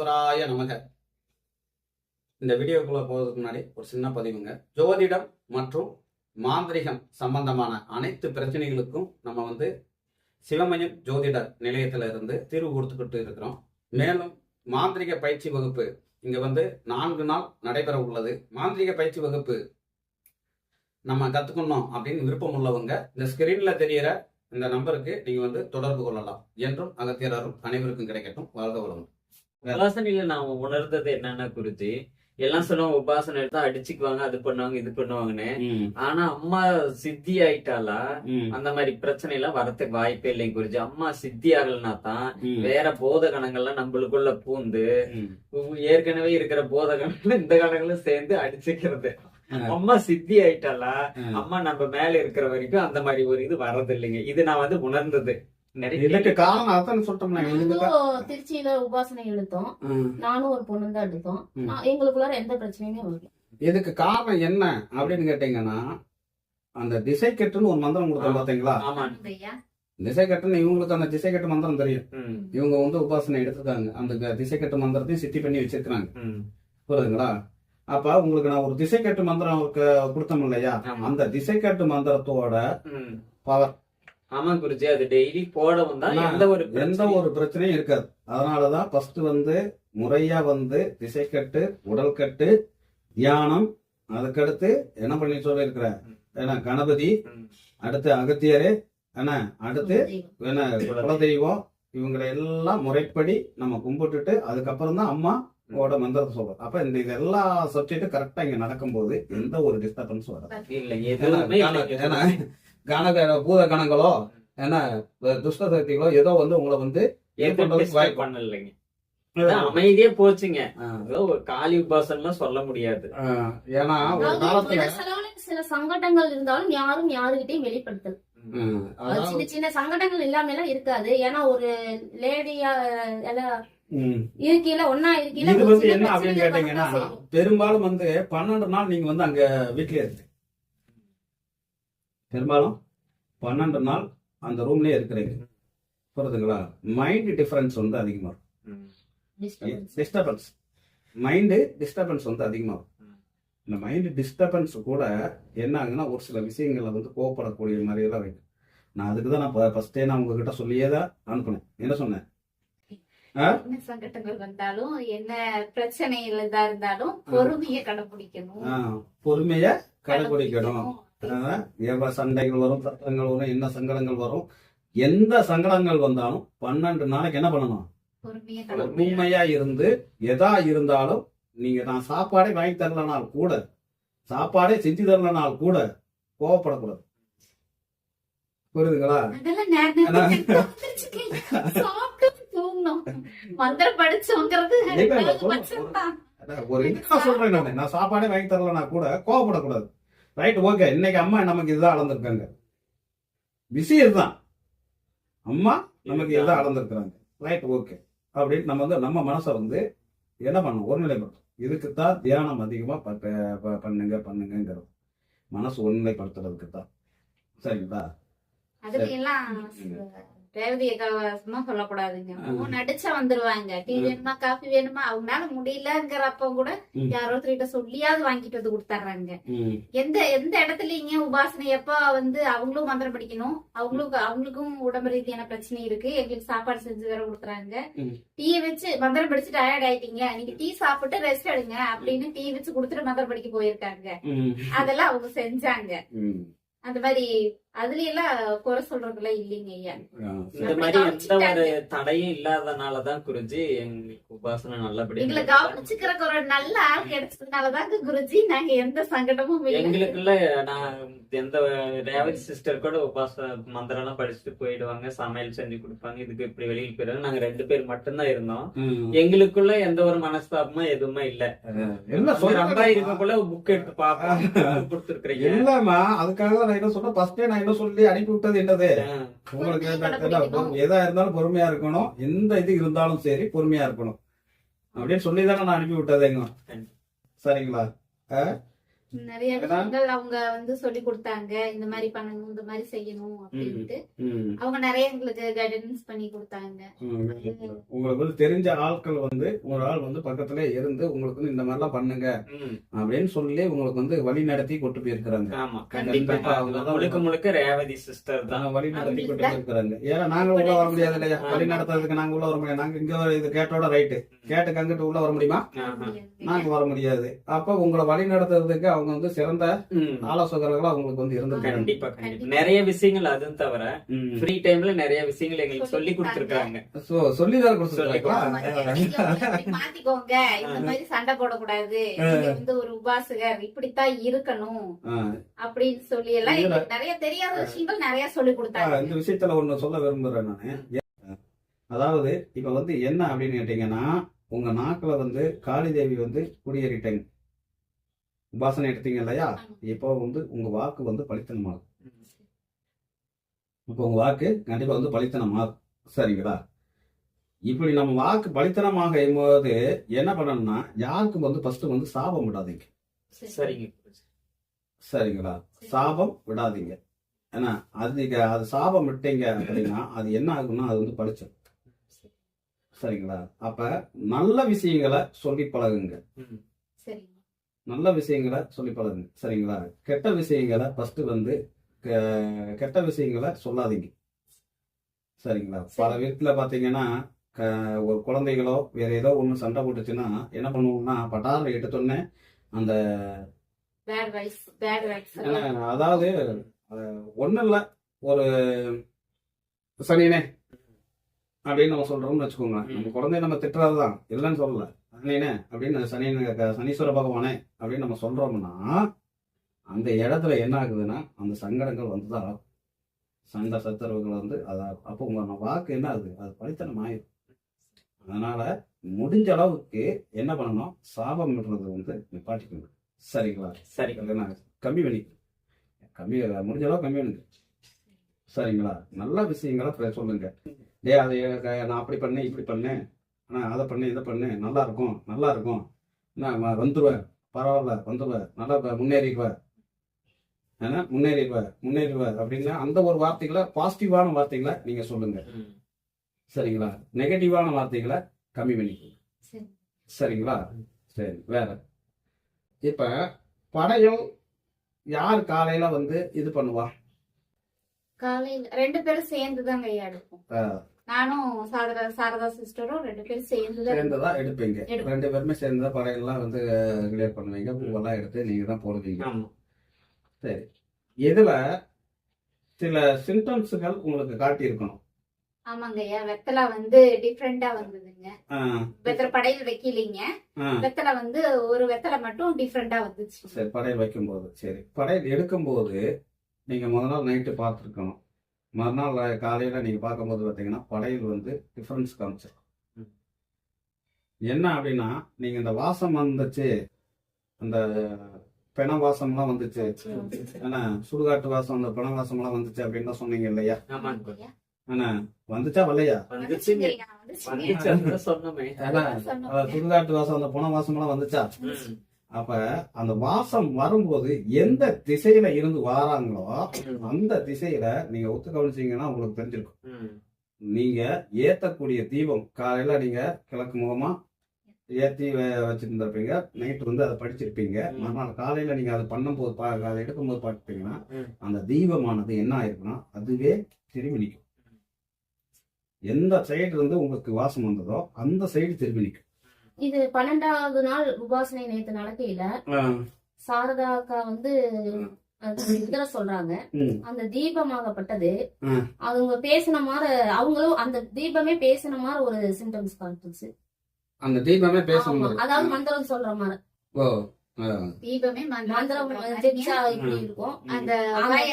ஈஸ்வராய நமக. இந்த வீடியோக்குள்ள போகிறதுக்கு முன்னாடி ஒரு சின்ன பதிவுங்க. ஜோதிடம் மற்றும் மாந்திரிகம் சம்பந்தமான அனைத்து பிரச்சனைகளுக்கும் நம்ம வந்து சிவமயம் ஜோதிடர் நிலையத்தில் இருந்து தீர்வு கொடுத்துக்கிட்டு இருக்கிறோம். மேலும் மாந்திரிக பயிற்சி வகுப்பு இங்க வந்து நான்கு நாள் நடைபெற உள்ளது. மாந்திரிக பயிற்சி வகுப்பு நம்ம கத்துக்கணும் அப்படின்னு விருப்பம் உள்ளவங்க இந்த ஸ்கிரீன்ல தெரியற இந்த நம்பருக்கு நீங்க வந்து தொடர்பு கொள்ளலாம். என்றும் அகத்தியர் அனைவருக்கும் கிடைக்கட்டும். வாழ்க வளமுடன். உபாசனையில நான் உணர்ந்தது என்னன்னா குருஜி எல்லாம் சொல்லுவாங்க உபாசனை எடுத்தா அடிச்சுக்குவாங்க அது பண்ணுவாங்க இது பண்ணுவாங்கன்னு. ஆனா அம்மா சித்தி ஆயிட்டாலா அந்த மாதிரி பிரச்சனை எல்லாம் வரதுக்கு வாய்ப்பே இல்லைங்க குருஜி. அம்மா சித்தி ஆகலனா தான் வேற போத கணங்கள்லாம் நம்மளுக்குள்ள பூந்து ஏற்கனவே இருக்கிற போத கணங்கள் இந்த கணங்களும் சேர்ந்து அடிச்சுக்கிறது. அம்மா சித்தி ஆயிட்டாலா அம்மா நம்ம மேல இருக்கிற வரைக்கும் அந்த மாதிரி ஒரு இது வர்றது இல்லைங்க இது நான் வந்து உணர்ந்தது. இதுக்கு காரணம் அதான் சொல்லிட்டோம்னா திருச்சியில உபாசனை எடுத்தோம். நானும் ஒரு பொண்ணு தான் எடுத்தோம் எங்களுக்குள்ளார எந்த பிரச்சனையுமே வரல. இதுக்கு காரணம் என்ன அப்படின்னு கேட்டீங்கன்னா அந்த திசை கெட்டுன்னு ஒரு மந்திரம் கொடுத்தோம். பாத்தீங்களா திசை கட்டுன்னு இவங்களுக்கு அந்த திசை கட்டு மந்திரம் தெரியும். இவங்க வந்து உபாசனை எடுத்துருக்காங்க. அந்த திசை கட்டு மந்திரத்தையும் சித்தி பண்ணி வச்சிருக்காங்க. புரியுதுங்களா? அப்ப உங்களுக்கு நான் ஒரு திசை கட்டு மந்திரம் கொடுத்தோம் இல்லையா. அந்த திசை கட்டு மந்திரத்தோட. பவர் ஆமா குருஜி அது டெய்லி போடவும் தான் எந்த ஒரு எந்த ஒரு பிரச்சனையும் இருக்காது. அதனாலதான் ஃபர்ஸ்ட் வந்து முறையா வந்து திசை கட்டு உடல் கட்டு தியானம் அதுக்கடுத்து என்ன பண்ணி சொல்லியிருக்கிறேன் ஏன்னா கணபதி. அடுத்து அகத்தியரு என்ன அடுத்து. என்ன குலதெய்வம் இவங்களை எல்லாம் முறைப்படி நம்ம கும்பிட்டுட்டு அதுக்கப்புறம் தான் அம்மா ஓட மந்திரத்தை சொல்றோம் அப்ப இந்த இது எல்லா சப்ஜெக்டும் கரெக்டா இங்க நடக்கும்போது எந்த ஒரு டிஸ்டர்பன்ஸ் வராது. இல்ல. கணக பூத கணங்களோ ஏன்னா துஷ்ட சக்திகளோ ஏதோ வந்து உங்களை வந்து. பண்ணலைங்க. அமைதியே போச்சுங்க. காளி உபாசன்லாம் சொல்ல முடியாது. ஏன்னா ஒரு காலத்துல சில சங்கடங்கள் இருந்தாலும் யாரும் யாருகிட்டயும் வெளிப்படுத்தல். சின்ன சின்ன சங்கடங்கள் இல்லாம எல்லாம் இருக்காது. ஏன்னா ஒரு லேடியா எல்லாம் இருக்கையில ஒன்னா இருக்கையில இது வந்து என்ன அப்படின்னு கேட்டீங்கன்னா. பெரும்பாலும் வந்து பன்னெண்டு நாள் நீங்க வந்து அங்க வீட்லயே இருக்கு பெரும்பாலும் பன்னெண்டு நாள் அந்த ரூம்லயே இருக்கிறீங்க. புரியுதுங்களா? மைண்ட் டிஃபரன்ஸ் வந்து அதிகமா ம். இருக்கும். டிஸ்டர்பன்ஸ் மைண்டு டிஸ்டர்பன்ஸ் வந்து அதிகமா இருக்கும். ம். இந்த மைண்டு டிஸ்டர்பன்ஸ் கூட என்ன ஆகுதுன்னா ஒரு சில விஷயங்களை வந்து கோவப்படக்கூடிய மாதிரி எல்லாம் வைக்கும் நான் அதுக்கு தான் நான் ஃபர்ஸ்டே நான் உங்ககிட்ட சொல்லியே தான் அனுப்புனேன். என்ன சொன்னேன்? என்ன சங்கடங்கள் வந்தாலும் என்ன பிரச்சனைகள் இதா இருந்தாலும் பொறுமையை கடைபிடிக்கணும். பொறுமைய கடைபிடிக்கணும். எவ்வளவு சண்டைகள் வரும் சத்தங்கள் வரும் என்ன சங்கடங்கள் வரும் எந்த சங்கடங்கள் வந்தாலும் பன்னெண்டு நாளைக்கு என்ன பண்ணணும் உண்மையா இருந்து எதா இருந்தாலும் நீங்க நான் சாப்பாடே வாங்கி தரலனால் கூட சாப்பாடே செஞ்சு தரலனால் கூட கோவப்படக்கூடாது புரியுதுங்களா ஒரு சொல்றேன். நான் சாப்பாடே வாங்கி தரலனா கூட கோவப்படக்கூடாது ரைட் ஓகே இன்னைக்கு அம்மா நமக்கு இதுதான் அளந்திருக்காங்க. பிஸி இதுதான். அம்மா நமக்கு இதுதான். அளந்திருக்கிறாங்க. ரைட் ஓகே அப்படின்னு நம்ம வந்து நம்ம மனசை வந்து என்ன பண்ணணும்? ஒருநிலைப்படுத்தும் இதுக்குத்தான் தியானம் அதிகமா ப- ப- ப- பண்ணுங்க பண்ணுங்கிறது மனசு ஒருநிலைப்படுத்துறதுக்கு தான் சரிங்களா? அதுக்கு எல்லாம் ரேவதிய கவசமா சொல்லக்கூடாதுங்க. மூணு அடிச்சா வந்துருவாங்க. டீ வேணுமா காஃபி வேணுமா அவங்களால முடியலங்கிறப்ப கூட. யாரோ ஒருத்தர்கிட்ட சொல்லியாவது வாங்கிட்டு வந்து கொடுத்துட்றாங்க ம், எந்த எந்த இடத்துலயும் உபாசனை? எப்ப வந்து அவங்களும் மந்திரம் படிக்கணும்? அவங்களும் அவங்களுக்கும் உடம்பு ரீதியான பிரச்சனை இருக்கு. எங்களுக்கு சாப்பாடு செஞ்சு வேற கொடுக்குறாங்க. ம். டீ வச்சு மந்திரம் படிச்சு டயர்ட் ஆயிட்டீங்க. நீங்க டீ சாப்பிட்டு ரெஸ்ட் எடுங்க அப்படின்னு டீ வச்சு கொடுத்துட்டு மந்திரம் படிக்க போயிருக்காங்க. அதெல்லாம் அவங்க செஞ்சாங்க. அந்த மாதிரி அதுல எல்லாம் குறை சொல்றதுலாம் இல்லைங்க ஐயா. இந்த. மாதிரி எந்த ஒரு தடையும் இல்லாதனாலதான் குருஜி எங்களுக்கு உபாசனை நல்லபடியா எங்களை. கவனிச்சுக்கிறக்கு ஒரு நல்ல ஆள் கிடைச்சதுனாலதாங்க குருஜி. நாங்க எந்த சங்கடமும் இல்லை எங்களுக்குள்ள நான் எந்த ரேவதி சிஸ்டர் கூட உபாச மந்திரம் எல்லாம் படிச்சுட்டு போயிடுவாங்க சமையல் செஞ்சு கொடுப்பாங்க இதுக்கு இப்படி வெளியில் போயிடுவாங்க. நாங்க ரெண்டு பேர் மட்டும்தான் இருந்தோம். எங்களுக்குள்ள எந்த ஒரு மனஸ்தாபமும் எதுவுமே இல்ல. என்ன ரொம்ப சொல்றேன் இருக்கக்குள்ள புக் எடுத்து பாப்போம் கொடுத்துருக்கீங்க இல்லம்மா அதுக்காக தான் நான் என்ன சொன்னேன்? ஃபர்ஸ்டே நான் என்ன சொல்லி அனுப்பி விட்டது என்னது? உங்களுக்கு எதா இருந்தாலும் பொறுமையா இருக்கணும். எந்த இது இருந்தாலும் சரி பொறுமையா இருக்கணும். அப்படின்னு சொல்லி தானே நான் அனுப்பி விட்டதேங்க. சரிங்களா? அஹ்? நிறைய விஷயங்கள் அவங்க வந்து சொல்லி கொடுத்தாங்க. இந்த மாதிரி பண்ணணும் இந்த மாதிரி செய்யணும் அப்படின்ட்டு. அவங்க நிறைய எங்களுக்கு கைடன்ஸ் பண்ணி கொடுத்தாங்க. உங்களுக்கு வந்து தெரிஞ்ச ஆட்கள் வந்து ஒரு ஆள் வந்து பக்கத்துல இருந்து உங்களுக்கு இந்த மாதிரிலாம் பண்ணுங்க ம். அப்படின்னு சொல்லி உங்களுக்கு வந்து வழி நடத்தி கொண்டு போயிருக்கிறாங்க. ஆமா கண்டிப்பா. அவங்க முழுக்க முழுக்க ரேவதி சிஸ்டர் தான். வழி நடத்தி கொண்டு போயிருக்கிறாங்க. ஏன்னா நாங்க உள்ள வர முடியாது இல்லையா? வழி நடத்துறதுக்கு நாங்க உள்ள வர முடியாது. நாங்க இங்க வர- இது கேட்டோட ரைட்டு கேட்டுக்கு அங்கிட்டு உள்ள வர முடியுமா. நாங்க வர முடியாது. அப்ப உங்களை வழி நடத்துறதுக்கு அவங்க வந்து சிறந்த. ஆலோசகர்களா அவங்களுக்கு வந்து இருந்திருக்காங்க. கண்டிப்பா கண்டிப்பா. நிறைய விஷயங்கள் அதுவும் தவிர. ஃப்ரீ டைம்ல நிறைய விஷயங்கள் எங்களுக்கு சொல்லி கொடுத்துருக்காங்க. சோ சொல்லி அப்படி மாத்திக்கோங்க. இந்த மாதிரி சண்டை போடக்கூடாது. வந்து ஒரு உபாசகர். இப்படித்தான் இருக்கணும். அப்படின்னு சொல்லி எல்லாம் நிறைய தெரியாத விஷயங்கள் நிறைய சொல்லி கொடுத்தாங்க. இந்த விஷயத்துல ஒண்ணு சொல்ல விரும்புறேன் நானு. அதாவது இப்ப வந்து என்ன அப்படின்னு கேட்டீங்கன்னா உங்க நாக்குல வந்து காளி தேவி வந்து குடியேறிட்டாங்க. உபாசனை எடுத்தீங்க இல்லையா? இப்போ வந்து உங்க வாக்கு வந்து பலித்தனமாகும் இப்போ உங்க வாக்கு கண்டிப்பா வந்து பலித்தனமாகும் சரிங்களா? இப்படி நம்ம வாக்கு பலித்தனமாக போது என்ன பண்ணணும்னா யாருக்கும் வந்து ஃபர்ஸ்ட் வந்து சாபம் விடாதீங்க. சரிங்க. சரிங்களா? சாபம் விடாதீங்க. ஏன்னா அது நீங்க அது சாபம் விட்டீங்க அப்படின்னா அது என்ன ஆகும்னா அது வந்து பழிச்சிடும் சரிங்களா? அப்ப நல்ல விஷயங்களை சொல்லி பழகுங்க. நல்ல விஷயங்களை சொல்லி பழகுங்க. சரிங்களா? கெட்ட விஷயங்களை ஃபர்ஸ்ட் வந்து கெட்ட விஷயங்களை சொல்லாதீங்க. சரிங்களா? பல வீட்டுல பாத்தீங்கன்னா க- ஒரு குழந்தைகளோ வேற ஏதோ ஒண்ணு சண்டை போட்டுச்சுன்னா என்ன பண்ணுவோம்னா பட்டாரில் எடுத்தோடனே அந்த அதாவது ஒன்றும் இல்லை. ஒரு சனினே அப்படின்னு நம்ம சொல்றோம்னு வச்சுக்கோங்க. நம்ம குழந்தைய நம்ம திட்டுறதுதான். இல்லைன்னு சொல்லல. சனினே அப்படின்னு சனி சனீஸ்வர பகவானே அப்படின்னு நம்ம சொல்றோம்னா அந்த இடத்துல என்ன ஆகுதுன்னா அந்த சங்கடங்கள் வந்துதான் ஆகும். சண்டை சச்சரவுகள் வந்து அத அப்போ உங்க வாக்கு என்ன ஆகுது? அது பழித்தனம் ஆயிடும் அதனால முடிஞ்ச அளவுக்கு என்ன பண்ணணும்? சாபம் விடுறது வந்து நிப்பாட்டிக்கணும். சரிங்களா? சரி இல்லைன்னா கம்மி பண்ணி கம்மி முடிஞ்ச அளவு கம்மி பண்ணுங்க. சரிங்களா? நல்ல விஷயங்களை சொல்லுங்க. டே அதை நான் அப்படி பண்ணேன் இப்படி பண்ணேன். ஆனா அதை பண்ணேன் இதை பண்ணேன் நல்லா இருக்கும் நல்லா இருக்கும் நான் வ- வந்துருவேன் பரவாயில்ல வந்துருவேன் நல்லா முன்னேறிக்குவேன் ஏன்னா முன்னேறிடுவேன் முன்னேறிடுவேன் அப்படின்னா அந்த ஒரு வார்த்தைகளை பாசிட்டிவான வார்த்தைகளை நீங்க சொல்லுங்க. சரிங்களா? நெகட்டிவான வார்த்தைகளை கம்மி பண்ணிக்கோங்க. சரி. சரிங்களா? சரி வேற. இப்ப படையும் யார் காலையில வந்து இது பண்ணுவா? காலையில ரெண்டு பேரும் சேர்ந்து தாங்க ஐயா. நானும் சாரதா சாரதா சிஸ்டரும் ரெண்டு பேரும் சேர்ந்து தான் சேர்ந்துதான் எடுப்பீங்க. ரெண்டு பேருமே சேர்ந்து தான் படையெல்லாம் வந்து கிளியர் பண்ணுவீங்க. பூவெல்லாம் எடுத்து நீங்க தான் போடுவீங்க. சரி. இதுல சில சிம்டம்ஸுகள் உங்களுக்கு காட்டி இருக்கணும் ஆமாங்க ஐயா. வெத்தலை வந்து டிஃப்ரெண்டா வந்ததுங்க. வெத்தலை படையில் வைக்கலீங்க. வெத்தலை வந்து ஒரு வெத்தலை மட்டும் டிஃப்ரெண்டா வந்துச்சு. சரி படையல் வைக்கும்போது. சரி. படையல் எடுக்கும்போது நீங்க முதல் நாள் நைட்டு பார்த்துருக்கணும். மறுநாள் காலையில நீங்க பார்க்கும்போது பார்த்தீங்கன்னா படையல் வந்து டிஃபரன்ஸ் காமிச்சிடும் ம். என்ன அப்படின்னா நீங்க இந்த வாசம் வந்துச்சு அந்த பெண வாசம்லாம் வந்துச்சு. ஏன்னா சுடுகாட்டு வாசம் அந்த பண வாசம்லாம் வந்துச்சு அப்படின்னு தான் சொன்னீங்க இல்லையா? ஆமாங்க. ஆனா வந்துச்சா வரலையா? சுடுகாட்டு வாசம் அந்த பண வாசம்லாம் வந்துச்சா. அப்ப அந்த வாசம் வரும்போது எந்த திசையில இருந்து வாராங்களோ அந்த திசையில நீங்க ஒத்து கவனிச்சீங்கன்னா உங்களுக்கு தெரிஞ்சிருக்கும். நீங்க ஏத்தக்கூடிய தீபம் காலையில நீங்க கிழக்கு முகமா ஏத்தி வ- வச்சிருந்திருப்பீங்க. நைட் வந்து அதை படிச்சிருப்பீங்க. மறுநாள் காலையில நீங்க அதை பண்ணும்போது பா- அதை எடுக்கும்போது பார்த்துட்டீங்கன்னா. அந்த தீபமானது என்ன ஆயிருக்குன்னா அதுவே திரும்பி நிற்கும் எந்த சைடு இருந்து உங்களுக்கு வாசம் வந்ததோ அந்த சைடு திரும்பி நிற்கும் இது பன்னெண்டாவது நாள் உபாசனை நேத்து நடக்கையில சாரதா அக்கா வந்து இதுல சொல்றாங்க. அந்த தீபமாகப்பட்டது. அவங்க பேசின மாதிரி அவங்களும் அந்த தீபமே பேசின மாதிரி ஒரு சிம்டம்ஸ் காட்டுச்சு அந்த தீபமே பேசும்போது அதாவது மந்திரம் சொல்ற மாதிரி. தீபமே மந்திரம் ஜெபிச்சா இப்படி இருக்கும்? அந்த. வாய்.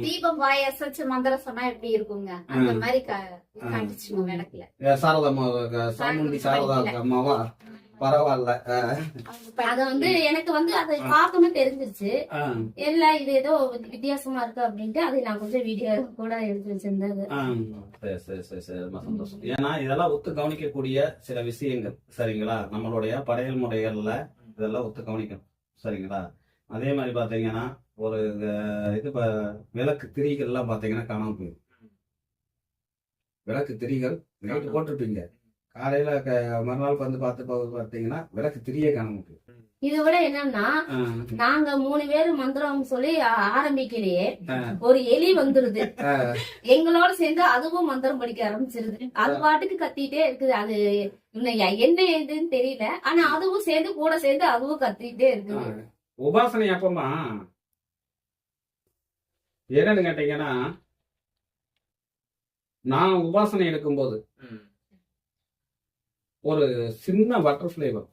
தீபம் வாய் அசைச்சு மந்திரம் சொன்னா எப்படி இருக்குங்க? அந்த. மாதிரி. காட்டுச்சுங்க விளக்குல. சாரதா சாமுண்டி சாரதா அம்மாவா? பரவாயில்ல. அத வந்து எனக்கு வந்து அதை பார்க்கணும் தெரிஞ்சிருச்சு. இல்ல இது ஏதோ வித்தியாசமா இருக்கு அப்படின்ட்டு அதை நான் கொஞ்சம் வீடியோ கூட எடுத்து சரி சரி சரி. ரொம்ப சந்தோஷம். ஏன்னா இதெல்லாம் ஒத்து கவனிக்கக்கூடிய சில விஷயங்கள். சரிங்களா? நம்மளுடைய படையல் முறைகள்ல இதெல்லாம் ஒத்து கவனிக்கணும். சரிங்களா? அதே மாதிரி பாத்தீங்கன்னா ஒரு இது விளக்கு திரிகள்லாம் பாத்தீங்கன்னா காணாம போயிடும். விளக்கு திரிகள் நைட்டு போட்டிருப்பீங்க. காலையில மறுநாள் வந்து பார்த்து போது பாத்தீங்கன்னா விளக்கு திரியே காணாம போயிடும். இதை விட என்னன்னா நாங்க மூணு பேர் மந்திரம் சொல்லி ஆரம்பிக்கலையே ஒரு எலி வந்துருது. எங்களோட சேர்ந்து அதுவும் மந்திரம் படிக்க ஆரம்பிச்சிருது. அது பாட்டுக்கு கத்திட்டே இருக்குது. அது என்ன ஏதுன்னு தெரியல. ஆனா அதுவும் சேர்ந்து கூட சேர்ந்து அதுவும் கத்திட்டே இருக்குது. ஆஹ். உபாசனை அப்பமா? என்னன்னு கேட்டீங்கன்னா நான் உபாசனை எடுக்கும்போது ஒரு சின்ன பட்டர்ஃப்ளை வரும்.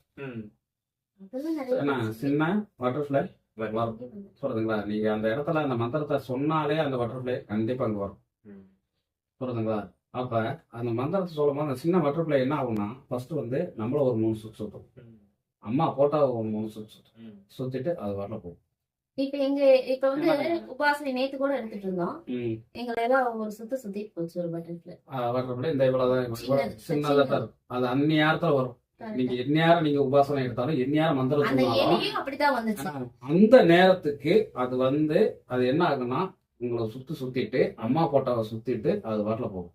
சின்ன பட்டர்ஃப்ளை வரும். புரியுதுங்களா? நீங்க அந்த இடத்துல அந்த மந்திரத்தை சொன்னாலே அந்த பட்டர்ஃப்ளை கண்டிப்பா அங்க வரும். ம், புரியுதுங்களா? அப்ப அந்த மந்திரத்தை சொல்லும் போது அந்த சின்ன பட்டர்ஃப்ளை என்ன ஆகும்னா ஃபர்ஸ்ட் வந்து நம்மள ஒரு மூணு சுத்து சுத்தும். அம்மா போட்டா ஒரு மூணு சுத்து சுத்தும். சுத்திட்டு அது வரல போகும். இப்ப எங்க இப்ப வந்து உபாசனை நேத்து கூட எடுத்துட்டு இருந்தோம். ம். எங்களை எல்லாம் ஒரு சுத்த சுத்தி போச்சு ஒரு ஆஹ் வர்றப்படி இந்த இவ்வளவுதான். சின்னது, அது அந்நியாரத்துல வரும். நீங்க எந்நேரம் நீங்க உபாசனை எடுத்தாலும் எந்நேரம் மந்திரம் அந்த நேரத்துக்கு அது வந்து அது என்ன ஆகும்னா உங்களை சுத்தி சுத்திட்டு அம்மா போட்டாவை சுத்திட்டு அது வரல போகும்.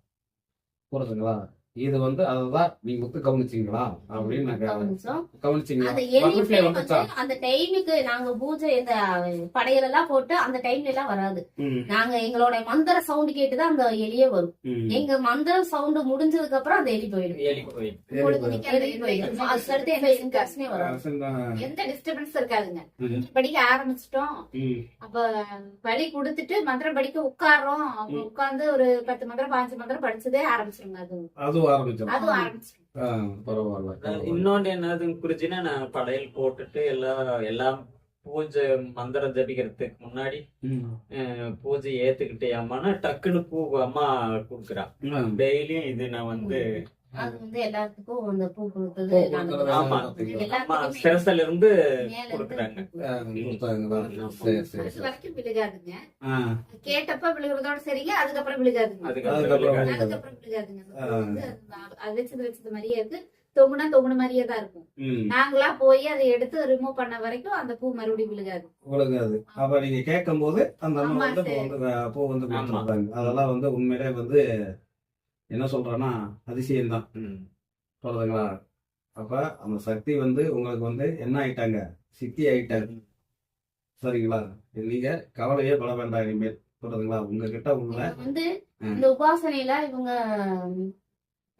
புரியுதுங்களா இது வந்து அதுதான் நீங்க முத்து கவனிச்சீங்களா? அப்படின்னு நான் கவனிச்சீங்களா? அந்த வந்து டைமுக்கு நாங்க பூஜை இந்த படையல் எல்லாம் போட்டு அந்த டைம்ல எல்லாம் வராது. நாங்க எங்களோட மந்திர சவுண்ட் கேட்டுதான் அந்த எலியே வரும். எங்க மந்திர சவுண்ட் முடிஞ்சதுக்கு அப்புறம் அந்த எலி போயிடும். போயிடும். எந்த சிங்கர்ஸ்மே வராது. எந்த டிஸ்டர்பன்ஸ் இருக்காதுங்க. படிக்க ஆரம்பிச்சிட்டோம். அப்ப வழி கொடுத்துட்டு மந்திரம் படிக்க உட்கார்றோம். அப்ப உட்கார்ந்து ஒரு பத்து மந்திரம் பாஞ்சு மந்திரம் படிச்சதே ஆரம்பிச்சிருங்க அது. அதுவும் ஆரம்பிச்சிடும். பரவாயில்ல. இன்னொன்னு என்னதுன்னு குறிச்சுன்னா நான் படையல் போட்டுட்டு எல்லாம் எல்லாம் பூஜை மந்திரம் ஜபிக்கிறதுக்கு முன்னாடி பூஜை ஏத்துக்கிட்டே அம்மானா டக்குன்னு பூ அம்மா கொடுக்குறா. ஆ. டெய்லியும் இது நான் வந்து அது வந்து எல்லாத்துக்கும் அந்த பூ கொடுத்தது சிரசுல இருந்து கொடுக்குறாங்க. வரைக்கும் விழுகாதுங்க. கேட்டப்ப விழுகிறதோட சரிங்க அதுக்கப்புறம் விழுகாதுங்க. அதுக்கப்புறம் அதுக்கப்புறம் விழுகாது. அதுக்கப்புறம் விழுகாதுங்க. அது வச்சது மாதிரியே இருக்கு. தொங்குனா தொங்குன மாதிரியே தான் இருக்கும். நாங்களா போய் அதை எடுத்து ரிமூவ் பண்ண வரைக்கும் அந்த பூ மறுபடியும் விழுகாது. விழுகாது. அப்ப நீங்க கேட்கும் போது அந்த பூ. வந்து பூ வந்து அதெல்லாம் வந்து உண்மையிலே வந்து என்ன சொல்றேன்னா அதிசயம்தான். ம். சொல்றதுங்களா? அப்ப அந்த சக்தி வந்து உங்களுக்கு வந்து என்ன ஆயிட்டாங்க? சித்தி ஆயிட்டாங்க சரிங்களா? நீங்க கவலையே பட வேண்டாம் இனிமேல். சொல்றதுங்களா? உங்ககிட்ட உள்ள இவங்க வந்து. இந்த உபாசனையில இவங்க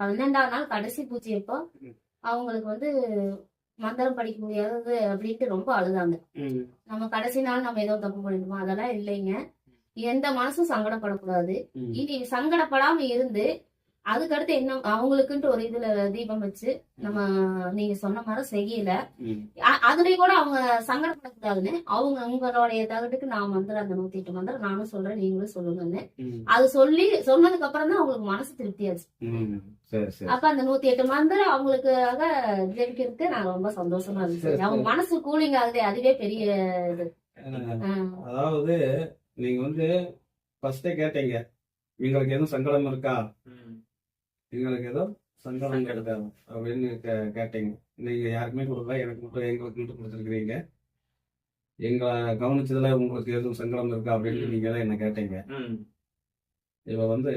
பன்னெண்டாம் நாள் கடைசி பூஜை அப்போ. அவங்களுக்கு வந்து மந்திரம் படிக்க முடியாதது அப்படின்ட்டு ரொம்ப அழுதாங்க. நம்ம கடைசி நாள் நம்ம ஏதோ தப்பு பண்ணிருக்கோம் அதெல்லாம் இல்லைங்க. எந்த மனசும் சங்கடப்படக்கூடாது. இனி சங்கடப்படாம இருந்து அதுக்கடுத்து என்ன அவங்களுக்குன்ட்டு ஒரு இதுல தீபம் வச்சு நம்ம நீங்க சொன்ன மாதிரி செய்யல. அதுலயும் கூட அவங்க சங்கடப்படக்கூடாதுன்னு அவங்க உங்களுடைய தகட்டுக்கு நான் மந்திரம் அந்த நூத்தி எட்டு மந்திரம் நானும் சொல்றேன் நீங்களும் சொல்லுங்கன்னு. அது சொல்லி சொன்னதுக்கு அப்புறம் தான் அவங்களுக்கு மனசு திருப்தியாச்சு ம். சரி சரி. அப்ப அந்த நூத்தி எட்டு மந்திரம் அவங்களுக்காக ஜெபிக்கிறதுக்கு நான் ரொம்ப சந்தோஷமா இருந்துச்சு. அவங்க மனசு கூலிங் ஆகுது அதுவே பெரிய இது. அதாவது நீங்க வந்து ஃபர்ஸ்டே கேட்டீங்க எங்களுக்கு எதுவும் சங்கடம் இருக்கா. எங்களுக்கு ஏதோ சங்கடம். இருக்கா அப்படின்னு கே- கேட்டீங்க நீங்க யாருக்குமே கொடுக்கல எனக்கு மட்டும் எங்களுக்கு மட்டும் கொடுத்துருக்கீங்க எங்களை கவனிச்சதுல உங்களுக்கு எதுவும் சங்கடம் இருக்கா அப்படின்னு. நீங்க தான் என்ன கேட்டீங்க. இவ வந்து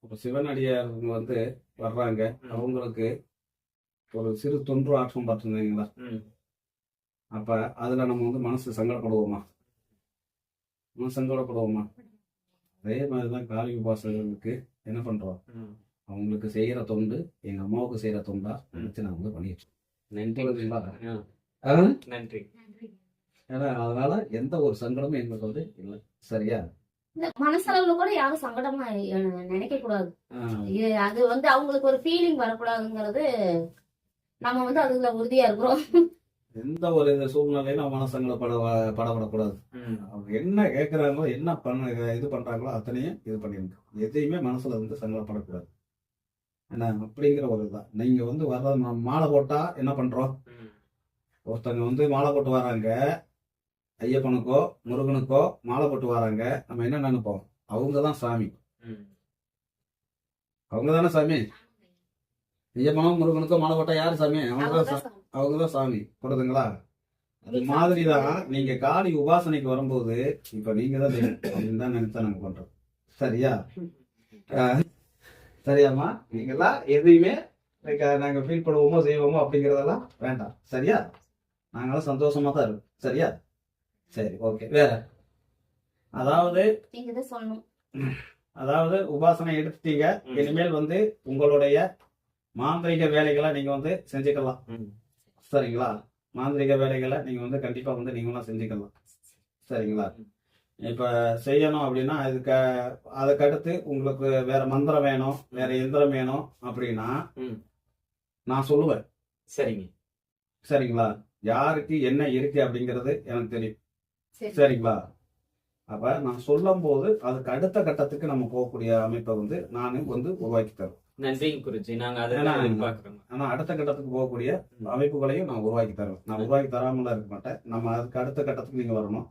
ஒரு சிவனடியார் வந்து வர்றாங்க. அவங்களுக்கு ஒரு சிறு தொன்று ஆற்றம் பார்த்துருந்தீங்களா. அப்ப அதுல நம்ம வந்து மனசு சங்கடப்படுவோமா மனசு சங்கடப்படுவோமா அதே மாதிரிதான் காளி உபாசகர்களுக்கு என்ன பண்றோம். அவங்களுக்கு செய்யற தொண்டு எங்க அம்மாவுக்கு செய்யற தொண்டா நினைச்சு நான் வந்து பண்ணிட்டு ஆ? நன்றி. ஏன்னா அதனால எந்த ஒரு சங்கடமும் எங்களுக்கு வந்து இல்லை. சரியா? இந்த மனசளவுல கூட யாரும் சங்கடமா நினைக்க கூடாது அது வந்து அவங்களுக்கு ஒரு ஃபீலிங் வரக்கூடாதுங்கிறது நம்ம வந்து அதுல உறுதியா இருக்கிறோம். எந்த ஒரு இந்த சூழ்நிலையும் நம்ம மனசங்கடப்பட படப்படக்கூடாது. அவங்க என்ன கேட்குறாங்களோ என்ன பண்ண இது பண்றாங்களோ அத்தனையும் இது பண்ணிருக்கோம் எதையுமே மனசுல வந்து சங்கடப்படக்கூடாது. என்ன? அப்படிங்கிற ஒரு இதுதான் நீங்க வந்து வர்ற மாலை போட்டா என்ன பண்றோம்? ம். ஒருத்தவங்க வந்து மாலை போட்டு வராங்க. ஐயப்பனுக்கோ முருகனுக்கோ மாலை போட்டு வராங்க. நம்ம என்ன நினைப்போம்? அவங்க தான் சாமி. அவங்க தானே சாமி? ஐயப்பனும் முருகனுக்கோ மாலை போட்டா யாரு சாமி? அவங்க தான் அவங்கதான் அவங்க தான் சாமி. புரியுதுங்களா? அது மாதிரிதான் நீங்க காளி உபாசனைக்கு வரும்போது இப்ப நீங்க தான் தெய்வம் அப்படின்னு தான் நினைச்சா நாங்க பண்றோம். சரியா? சரியாம்மா? நீங்கெல்லாம் எதையுமே நாங்க ஃபீல் பண்ணுவோமோ செய்வோமோ அப்படிங்கறதெல்லாம் வேண்டாம். சரியா? நாங்களாம் சந்தோஷமா தான் இருக்கோம் சரியா? சரி ஓகே வேற? அதாவது தான் அதாவது உபாசனை எடுத்துட்டீங்க. இனிமேல் வந்து உங்களுடைய மாந்திரிக வேலைகளை நீங்க வந்து செஞ்சுக்கலாம். ம். சரிங்களா? மாந்திரிக வேலைகளை நீங்க வந்து கண்டிப்பா வந்து நீங்களாம் செஞ்சுக்கலாம். சரிங்களா? இப்ப செய்யணும் அப்படின்னா அதுக்கு அதுக்கடுத்து உங்களுக்கு வேற மந்திரம் வேணும் வேற எந்திரம் வேணும் அப்படின்னா ம். நான் சொல்லுவேன். சரிங்க. சரிங்களா? யாருக்கு என்ன இருக்கு அப்படிங்கிறது எனக்கு தெரியும். சரி. சரிங்களா? அப்ப நான் சொல்லும் போது அதுக்கு அடுத்த கட்டத்துக்கு நம்ம போகக்கூடிய அமைப்பை வந்து நான் வந்து உருவாக்கி தருவேன். நன்றிங்க குருஜி நாங்க அதை ஏன்னா- எதிர்பார்க்கிறோம் ஆனா அடுத்த கட்டத்துக்கு போகக்கூடிய அமைப்புகளையும் நான் உருவாக்கி தருவேன் நான் உருவாக்கி தராமலாம் இருக்க மாட்டேன். நம்ம அதுக்கு அடுத்த கட்டத்துக்கு நீங்க வரணும்.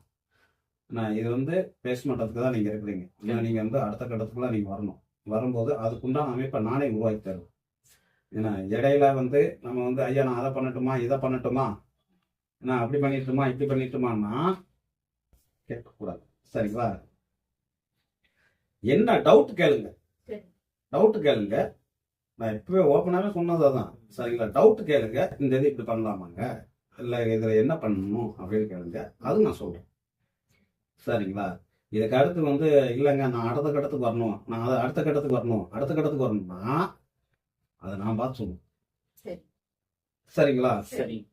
நான் இது வந்து பேஸ் மட்டத்துக்கு தான் நீங்க இருக்கிறீங்க. ஏன்னா நீங்க வந்து அடுத்த கட்டத்துக்குலாம் நீங்க வரணும். வரும்போது அதுக்குண்டான அமைப்பை நானே உருவாக்கி தருவேன். ஏன்னா இடையில வந்து நம்ம வந்து ஐயா நான் அதை பண்ணட்டுமா? இதை பண்ணட்டுமா? நான் அப்படி பண்ணிட்டுமா? இப்படி பண்ணிட்டுமான்னா கேட்கக்கூடாது. சரிங்களா? என்ன டவுட் கேளுங்க. சரி. டவுட் கேளுங்க. நான் இப்பவே ஓப்பனாவே சொன்னது அதான் சரிங்களா டவுட் கேளுங்க. இந்த இது இப்படி பண்ணலாமாங்க? இல்ல இதுல என்ன பண்ணணும் அப்படின்னு கேளுங்க. அது நான் சொல்றேன். சரிங்களா? இதுக்கு அடுத்து வந்து இல்லைங்க நான் அடுத்த கட்டத்துக்கு வரணும். நான் அதை அடுத்த கட்டத்துக்கு வரணும். அடுத்த கட்டத்துக்கு வரணும்னா அதை நான் பார்த்து சொல்லுவேன். சரி. சரிங்களா? சரி.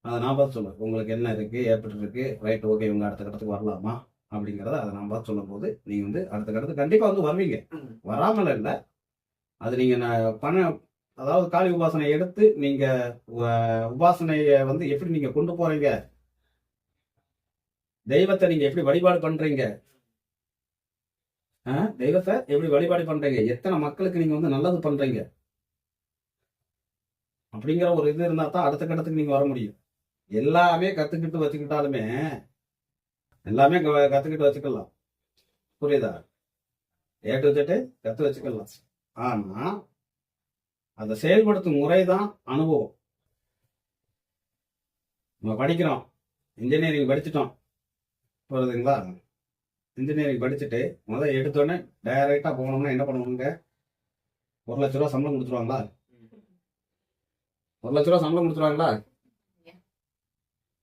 அதை நான் பார்த்து சொல்லுவேன். உங்களுக்கு என்ன இருக்கு? எப்படி இருக்கு? ரைட் ஓகே இவங்க அடுத்த கட்டத்துக்கு வரலாமா? அப்படிங்கிறத அதை நான் பார்த்து சொல்லும் போது நீங்க வந்து அடுத்த கட்டத்துக்கு கண்டிப்பா வந்து வருவீங்க. வராமல் இல்லை. அது நீங்க நான் அதாவது காளி உபாசனை எடுத்து நீங்க உபாசனைய வந்து எப்படி நீங்க கொண்டு போறீங்க? தெய்வத்தை நீங்க எப்படி வழிபாடு பண்றீங்க? ஆ? தெய்வத்தை எப்படி வழிபாடு பண்றீங்க? எத்தனை மக்களுக்கு நீங்க வந்து நல்லது பண்றீங்க? அப்படிங்கிற ஒரு இது இருந்தா தான் அடுத்த கட்டத்துக்கு நீங்க வர முடியும். எல்லாமே கத்துக்கிட்டு வச்சுக்கிட்டாலுமே எல்லாமே க- கத்துக்கிட்டு வச்சுக்கலாம். புரியுதா? ஏ டு Z கத்து வச்சுக்கலாம். ஆனா அதை செயல்படுத்தும் முறைதான் அனுபவம். நம்ம படிக்கிறோம். இன்ஜினியரிங் படிச்சிட்டோம். புரியுதுங்களா? இன்ஜினியரிங் படிச்சுட்டு முதல் எடுத்தோடனே டைரக்டா போனோம்னா என்ன பண்ணுவாங்க? ஒரு லட்ச ரூபா சம்பளம் கொடுத்துருவாங்களா? ஒரு லட்ச ரூபா சம்பளம் கொடுத்துருவாங்களா?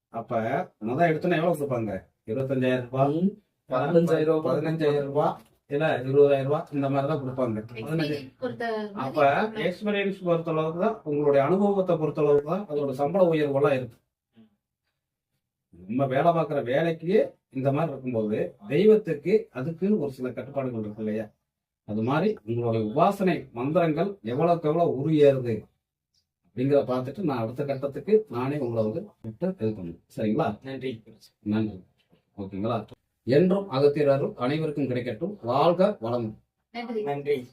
அப்ப முதல் எடுத்தோன்னே எவ்வளவு கொடுப்பாங்க? இருபத்தஞ்சாயிரம் ரூபாய் பதினஞ்சாயிரம் ரூபாய். பதினஞ்சாயிரம் ரூபாய். இல்ல இருபதாயிரம் ரூபாய் இந்த மாதிரி தான் கொடுப்பாங்க அப்ப எக்ஸ்பீரியன்ஸ் பொறுத்த அளவுக்கு தான் உங்களுடைய அனுபவத்தை பொறுத்த அளவுக்கு தான் அதோட சம்பள உயர்வுலாம் இருக்கு. நம்ம வேலை பார்க்குற வேலைக்கு இந்த மாதிரி இருக்கும்போது தெய்வத்துக்கு அதுக்கு ஒரு சில கட்டுப்பாடுகள் இருக்கு இல்லையா? அது மாதிரி உங்களுடைய உபாசனை மந்திரங்கள் எவ்வளவுக்கு எவ்வளவு உருயேறுது அப்படிங்கிறத பார்த்துட்டு நான் அடுத்த கட்டத்துக்கு நானே உங்களை வந்து விட்டு இது பண்ணுவேன். சரிங்களா? நன்றி. நன்றி. ஓகேங்களா? என்றும் அகத்தியரும் அனைவருக்கும் கிடைக்கட்டும். வாழ்க வளம் நன்றி.